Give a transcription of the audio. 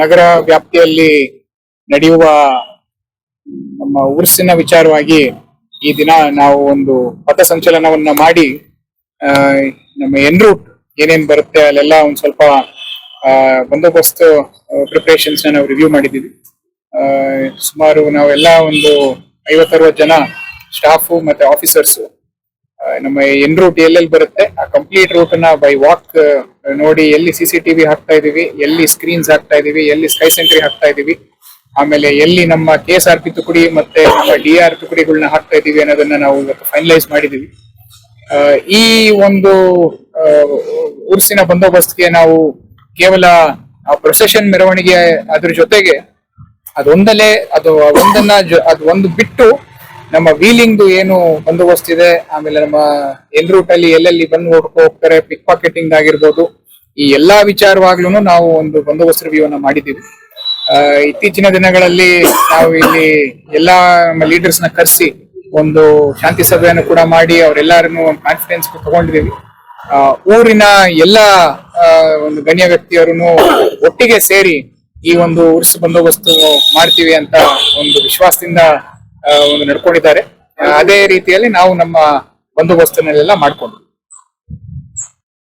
ನಗರ ವ್ಯಾಪ್ತಿಯಲ್ಲಿ ನಡೆಯುವ ನಮ್ಮ ಉರ್ಸಿನ ವಿಚಾರವಾಗಿ ಈ ದಿನ ನಾವು ಒಂದು ಪಥಸಂಚಲನವನ್ನು ಮಾಡಿ ನಮ್ಮ ಎನ್ ರೂಟ್ ಏನೇನ್ ಬರುತ್ತೆ ಅಲ್ಲೆಲ್ಲ ಒಂದ್ ಸ್ವಲ್ಪ ಬಂದೋಬಸ್ತ್ ಪ್ರಿಪರೇಷನ್ಸ್ ನಾವು ರಿವ್ಯೂ ಮಾಡಿದ್ದೀವಿ. ಸುಮಾರು ನಾವೆಲ್ಲ ಒಂದು ಐವತ್ತರವತ್ತು ಜನ ಸ್ಟಾಫು ಮತ್ತೆ ಆಫೀಸರ್ಸ್ ನಮ್ಮ ಎನ್ ರೂಟ್ ಎಲ್ಲೆಲ್ಲಿ ಬರುತ್ತೆ ಆ ಕಂಪ್ಲೀಟ್ ರೂಟ್ನ ಬೈ ವಾಕ್ ನೋಡಿ ಎಲ್ಲಿ ಸಿ ಸಿ ಟಿವಿ ಹಾಕ್ತಾ ಇದೀವಿ ಎಲ್ಲಿ ಸ್ಕ್ರೀನ್ಸ್ ಹಾಕ್ತಾ ಇದೀವಿ ಎಲ್ಲಿ ಸ್ಕೈ ಸೆಂಟ್ರಿ ಹಾಕ್ತಾ ಇದೀವಿ ಆಮೇಲೆ ಎಲ್ಲಿ ನಮ್ಮ ಕೆ ಎಸ್ ಆರ್ ಪಿ ತುಕುಡಿ ಮತ್ತೆ ನಮ್ಮ ಡಿ ಆರ್ ತುಕುಡಿಗಳನ್ನ ಹಾಕ್ತಾ ಇದೀವಿ ಅನ್ನೋದನ್ನ ನಾವು ಇವತ್ತು ಫೈನಲೈಸ್ ಮಾಡಿದೀವಿ. ಆ, ಈ ಒಂದು ಆ, ಉರ್ಸಿನ ಬಂದೋಬಸ್ತ್ಗೆ ನಾವು ಕೇವಲ ಪ್ರೊಸೆಷನ್ ಮೆರವಣಿಗೆ ಅದ್ರ ಜೊತೆಗೆ ಅದೊಂದಲೇ ಅದು ಒಂದನ್ನ ಅದು ಒಂದು ಬಿಟ್ಟು ನಮ್ಮ ವೀಲಿಂಗ್ ಏನು ಬಂದೋಬಸ್ತ್ ಇದೆ, ಆಮೇಲೆ ನಮ್ಮ ಎನ್ ರೂಟ್ ಅಲ್ಲಿ ಎಲ್ಲೆಲ್ಲಿ ಬಂದು ಹೊಡ್ಕೋ ಹೋಗ್ತಾರೆ ಪಿಕ್ ಪಾಕೆಟಿಂಗ್ ಆಗಿರ್ಬೋದು. ಈ ಎಲ್ಲಾ ವಿಚಾರವಾಗ್ಲೂ ನಾವು ಒಂದು ಬಂದೋಬಸ್ತ್ ರಿವ್ಯೂ ಅನ್ನ ಮಾಡಿದ್ದೀವಿ. ಇತ್ತೀಚಿನ ದಿನಗಳಲ್ಲಿ ನಾವು ಇಲ್ಲಿ ಎಲ್ಲಾ ನಮ್ಮ ಲೀಡರ್ಸ್ನ ಕರೆಸಿ ಒಂದು ಶಾಂತಿ ಸಭೆಯನ್ನು ಕೂಡ ಮಾಡಿ ಅವರೆಲ್ಲರನ್ನು ಒಂದು ಕಾನ್ಫಿಡೆನ್ಸ್ ತಗೊಂಡಿದ್ದೀವಿ. ಊರಿನ ಎಲ್ಲಾ ಒಂದು ಗಣ್ಯ ವ್ಯಕ್ತಿಯರನ್ನು ಒಟ್ಟಿಗೆ ಸೇರಿ ಈ ಒಂದು ಉರ್ಸ್ ಬಂದೋಬಸ್ತು ಮಾಡ್ತೀವಿ ಅಂತ ಒಂದು ವಿಶ್ವಾಸದಿಂದ ಒಂದು ನಡ್ಕೊಂಡಿದ್ದಾರೆ. ಅದೇ ರೀತಿಯಲ್ಲಿ ನಾವು ನಮ್ಮ ಬಂದೋಬಸ್ತನ್ನೆಲ್ಲ ಮಾಡ್ಕೊಂಡು